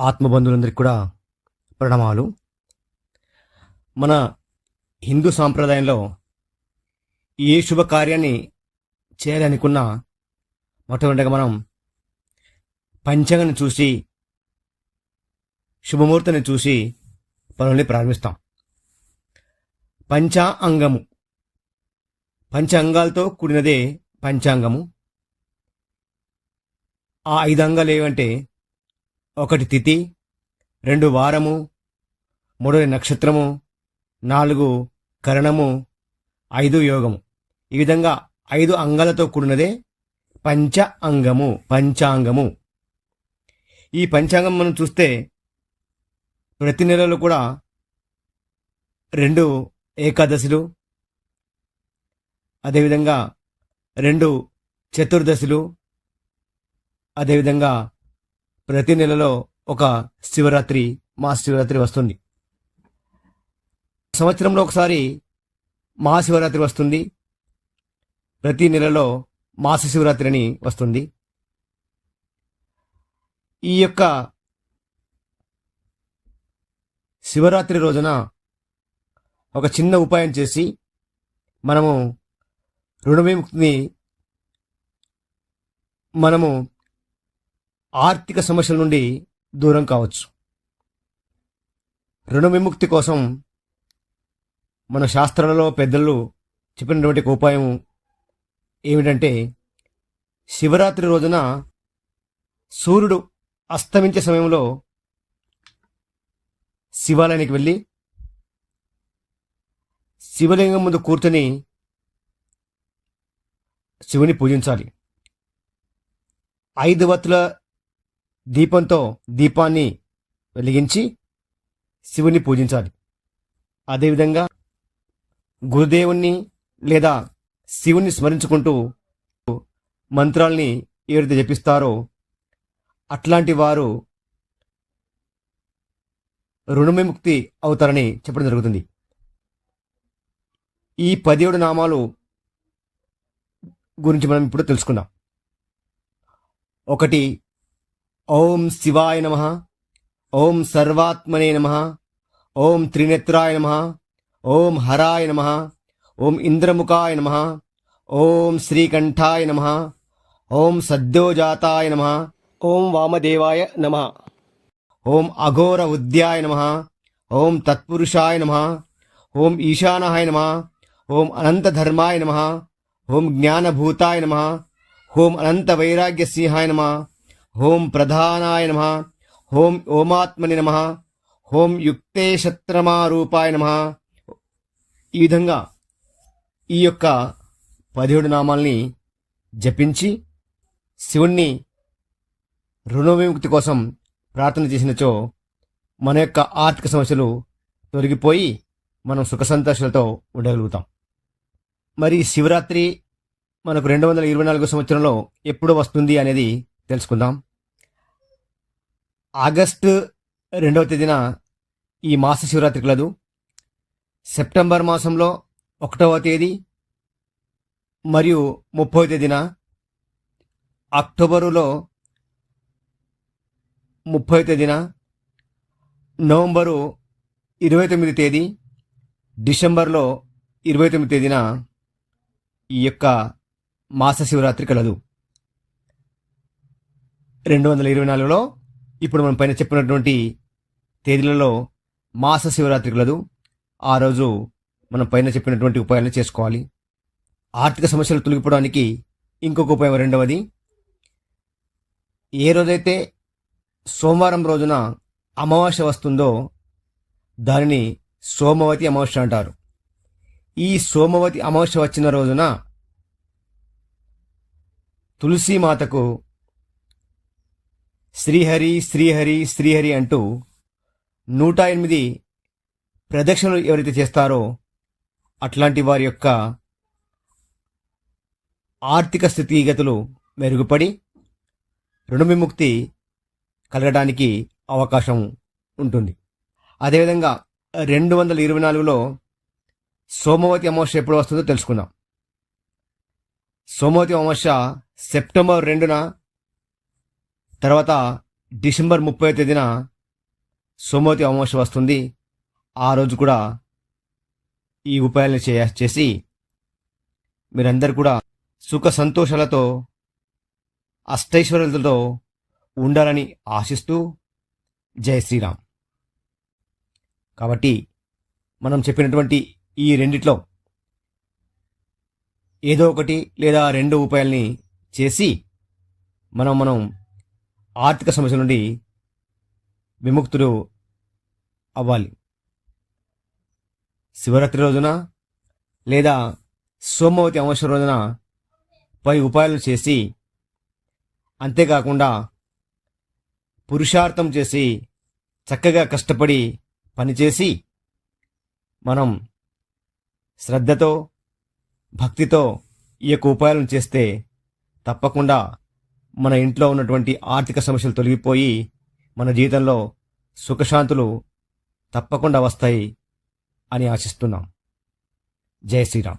ఆత్మబంధువులందరికీ కూడా ప్రణామాలు. మన హిందూ సాంప్రదాయంలో ఏ శుభకార్యాన్ని చేయాలనుకున్నా మొట్టమొదటిగా మనం పంచాంగాన్ని చూసి శుభముహూర్తాన్ని చూసి పనుల్ని ప్రారంభిస్తాం. పంచాంగము. పంచ అంగాలతో కూడినదే పంచాంగము. ఆ ఐదు అంగాలు ఏవంటే ఒకటి తిథి రెండు వారము మూడోది నక్షత్రము నాలుగు కరణము ఐదు యోగము. ఈ విధంగా ఐదు అంగాలతో కూడినదే పంచ అంగము పంచాంగము. ఈ పంచాంగం మనం చూస్తే ప్రతి నెలలో కూడా రెండు ఏకాదశులు అదేవిధంగా రెండు చతుర్దశులు అదేవిధంగా ప్రతి నెలలో ఒక శివరాత్రి మహాశివరాత్రి వస్తుంది. సంవత్సరంలో ఒకసారి మహాశివరాత్రి వస్తుంది. ప్రతి నెలలో మాస శివరాత్రి అని వస్తుంది. ఈ యొక్క శివరాత్రి రోజున ఒక చిన్న ఉపాయం చేసి మనము రుణ విముక్తిని మనము ఆర్థిక సమస్యల నుండి దూరం కావచ్చు. రుణ విముక్తి కోసం మన శాస్త్రాలలో పెద్దలు చెప్పినటువంటి ఉపాయం ఏమిటంటే శివరాత్రి రోజున సూర్యుడు అస్తమించే సమయంలో శివాలయానికి వెళ్ళి శివలింగం ముందు కూర్చొని శివుని పూజించాలి. ఐదు వత్తుల దీపంతో దీపాన్ని వెలిగించి శివుని పూజించాలి. అదేవిధంగా గురుదేవుణ్ణి లేదా శివుణ్ణి స్మరించుకుంటూ మంత్రాల్ని ఎవరైతే జపిస్తారో అట్లాంటి వారు రుణవిముక్తి అవుతారని చెప్పడం జరుగుతుంది. ఈ పదిహేడు నామాలు గురించి మనం ఇప్పుడు తెలుసుకుందాం. ఒకటి ఓం శివాయ నమ ఓం సర్వాత్మనే నమ ఓం త్రినేత్రాయ నమ ఓం హరాయ నమ ఓం ఇంద్రముఖాయ నమ ఓం శ్రీకంఠాయ నమ ఓం సద్యోజాతాయ నమ ఓం వామదేవాయ నమ ఓం అఘోర ఉద్యాయ నమ ఓం తత్పురుషాయ నమ ఓం ఈశానాయ నమ ఓం అనంతధర్మాయ నమ ఓం జ్ఞానభూతాయ నమ ఓం అనంత వైరాగ్య సింహాయ నమ హోం ప్రధానాయ నమ హోం ఓమాత్మని నమ హోం యుక్తే శత్రమారూపాయ నమ. ఈ విధంగా ఈ యొక్క పదిహేడు నామాల్ని జపించి శివుణ్ణి రుణ విముక్తి కోసం ప్రార్థన చేసినచో మన యొక్క ఆర్థిక సమస్యలు తొలగిపోయి మనం సుఖ సంతోషాలతో ఉండగలుగుతాం. మరి శివరాత్రి మనకు రెండు వందల ఇరవై నాలుగో సంవత్సరంలో ఎప్పుడు వస్తుంది అనేది తెలుసుకుందాం. ఆగస్టు రెండవ తేదీన ఈ మాస శివరాత్రి కలదు. సెప్టెంబర్ మాసంలో ఒకటవ తేదీ మరియు ముప్పవ తేదీన అక్టోబరులో ముప్పై తేదీన నవంబరు ఇరవై తొమ్మిది తేదీ డిసెంబర్లో ఇరవై తొమ్మిది తేదీన ఈ యొక్క మాస శివరాత్రి కలదు. రెండు వందల ఇరవై నాలుగులో ఇప్పుడు మనం పైన చెప్పినటువంటి తేదీలలో మాస శివరాత్రి కలదు. ఆ రోజు మనం పైన చెప్పినటువంటి ఉపాయాలను చేసుకోవాలి. ఆర్థిక సమస్యలు తొలగిపోవడానికి ఇంకొక ఉపాయం రెండవది. ఏ రోజైతే సోమవారం రోజున అమావాస్య వస్తుందో దానిని సోమవతి అమావాస్య అంటారు. ఈ సోమవతి అమావాస్య వచ్చిన రోజున తులసి మాతకు శ్రీహరి శ్రీహరి శ్రీహరి అంటూ నూట ఎనిమిది ప్రదక్షిణలు ఎవరైతే చేస్తారో అట్లాంటి వారి యొక్క ఆర్థిక స్థితిగతులు మెరుగుపడి రుణ విముక్తి కలగడానికి అవకాశం ఉంటుంది. అదేవిధంగా రెండు వందల ఇరవై నాలుగులో సోమవతి అమావాస్య ఎప్పుడు వస్తుందో తెలుసుకుందాం. సోమవతి అమావాస్య సెప్టెంబర్ రెండున తర్వాత డిసెంబర్ ముప్పై తేదీన సోమవతి అమావాస్య వస్తుంది. ఆ రోజు కూడా ఈ ఉపాయాలను చేయ చేసి మీరందరూ కూడా సుఖ సంతోషాలతో అష్టైశ్వర్యాలతో ఉండాలని ఆశిస్తూ జై శ్రీరామ్. కాబట్టి మనం చెప్పినటువంటి ఈ రెండిట్లో ఏదో ఒకటి లేదా రెండు ఉపాయాల్ని చేసి మనం మనం ఆర్థిక సమస్యల నుండి విముక్తులు అవ్వాలి. శివరాత్రి రోజున లేదా సోమవతి అమావాస్య రోజున పై ఉపాయాలు చేసి అంతేకాకుండా పురుషార్థం చేసి చక్కగా కష్టపడి పనిచేసి మనం శ్రద్ధతో భక్తితో ఈ యొక్క ఉపాయాలను చేస్తే తప్పకుండా మన ఇంట్లో ఉన్నటువంటి ఆర్థిక సమస్యలు తొలగిపోయి మన జీవితంలో సుఖశాంతులు తప్పకుండా వస్తాయి అని ఆశిస్తున్నాం. జై శ్రీరామ్.